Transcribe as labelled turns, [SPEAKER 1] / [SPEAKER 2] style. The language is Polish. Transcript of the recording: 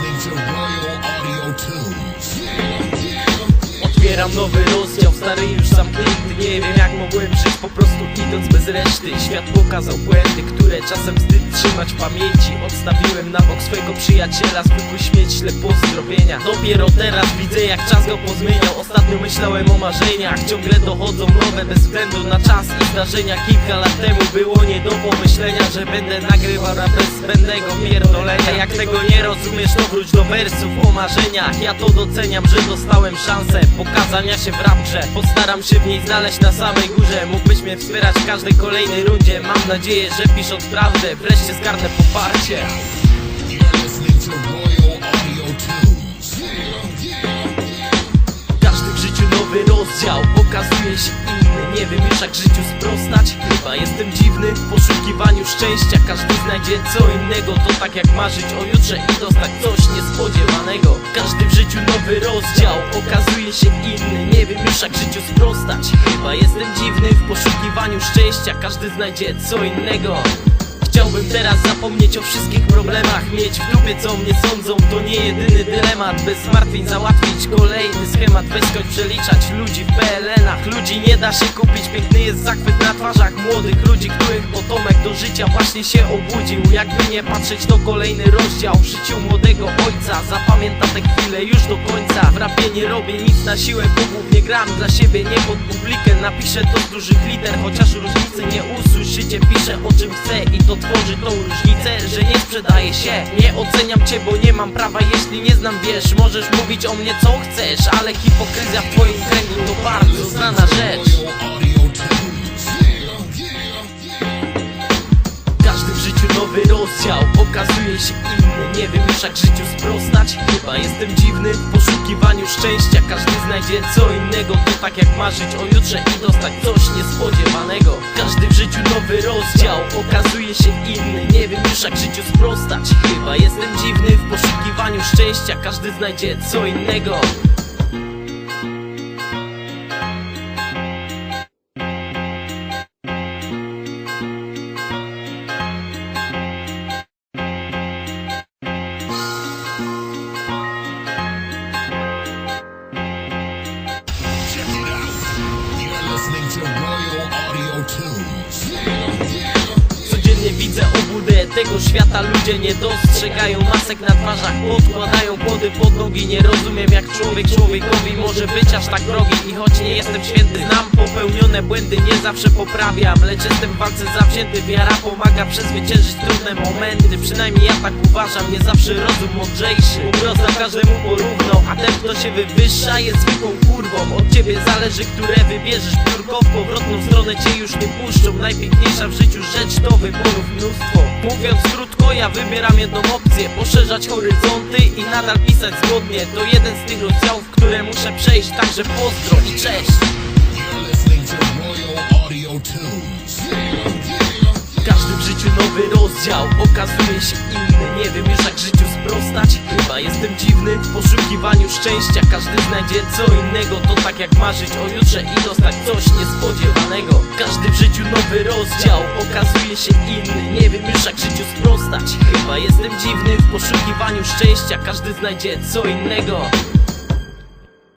[SPEAKER 1] listening to Royal.
[SPEAKER 2] Otwieram nowy rozdział, stary już zamknięty. Nie wiem jak mogłem żyć po prostu idąc bez reszty. Świat pokazał błędy, które czasem wstyd trzymać w pamięci. Odstawiłem na bok swojego przyjaciela, zwykły śmieć śle pozdrowienia. Dopiero teraz widzę jak czas go pozmieniał. Ostatnio myślałem o marzeniach, ciągle dochodzą nowe Bez względu na czas i zdarzenia. Kilka lat temu było nie do pomyślenia Że będę nagrywał rap bez zbędnego pierdolenia. Jak tego nie rozumiesz to wróć do wersów o marzeniach. Ja to doceniam, że dostałem szansę pokazania się w rapgrze Postaram się w niej znaleźć na samej górze. Mógłbyś mnie wspierać w każdej kolejnej rundzie. Mam nadzieję, że pisząc prawdę wreszcie zgarnę poparcie. Każdy w życiu nowy rozdział. Okazuje się inny Nie wiem już jak życiu sprostać. Chyba jestem dziwny w poszukiwaniu szczęścia. Każdy znajdzie co innego. To tak jak marzyć o jutrze i dostać coś niespodziewanego. Każdy w życiu nowy rozdział. Okazuje się inny. Nie wiem już jak życiu sprostać. Chyba jestem dziwny w poszukiwaniu szczęścia. Każdy znajdzie co innego Chciałbym teraz zapomnieć o wszystkich problemach Mieć w dupie co mnie sądzą. To nie jedyny dylemat Bez zmartwień załatwić kolejny schemat Weź skończ przeliczać ludzi w PLN-ach. Ludzi nie da się kupić Piękny jest zachwyt na twarzach młodych ludzi Których potomek do życia właśnie się obudził. Jakby nie patrzeć to kolejny rozdział W życiu młodego ojca. Zapamięta te chwile już do końca. W rapie nie robię nic na siłę Bo głównie gram dla siebie, nie pod publikę. Napiszę to z dużych liter Chociaż różnicy nie usłyszycie Piszę o czym chcę i to tworzy tą różnicę Że nie sprzedaje się Nie oceniam cię, bo nie mam prawa Jeśli nie znam, wiesz Możesz mówić o mnie co chcesz Ale hipokryzja w twoim kręgu to bardzo znana rzecz. Każdy w życiu nowy rozdział Okazuje się inny Nie wiem już jak życiu sprostać Chyba jestem dziwny w poszukiwaniu szczęścia. Każdy znajdzie co innego To tak jak marzyć o jutrze i dostać coś niespodziewanego. Każdy w życiu nowy rozdział Okazuje się inny. Nie wiem już jak życiu sprostać Chyba jestem dziwny w poszukiwaniu szczęścia. Każdy znajdzie co innego tego świata Ludzie nie dostrzegają. Masek na twarzach Podkładają kłody pod nogi. Nie rozumiem jak człowiek człowiekowi może być aż tak wrogi I choć nie jestem święty Znam popełnione błędy Nie zawsze poprawiam. Lecz jestem w walce zawzięty Wiara pomaga przezwyciężyć trudne momenty. Przynajmniej ja tak uważam Nie zawsze rozum mądrzejszy. Ugroza każdemu porówno A ten kto się wywyższa jest zwykłą kurwą. Od ciebie zależy które wybierzesz Biurko. W powrotną stronę cię już nie puszczą. Najpiękniejsza w życiu rzecz to wyborów mnóstwo. Mówiąc krótko ja wybieram jedną opcję. Poszerzać horyzonty i nadal pisać zgodnie. To jeden z tych rozdziałów, które muszę przejść Także pozdro i cześć W życiu nowy rozdział. Okazuje się inny Nie wiem już jak życiu sprostać. Chyba jestem dziwny w poszukiwaniu szczęścia. Każdy znajdzie co innego To tak jak marzyć o jutrze i dostać coś niespodziewanego. Każdy w życiu nowy rozdział. Okazuje się inny Nie wiem już jak życiu sprostać. Chyba jestem dziwny w poszukiwaniu szczęścia. Każdy znajdzie co innego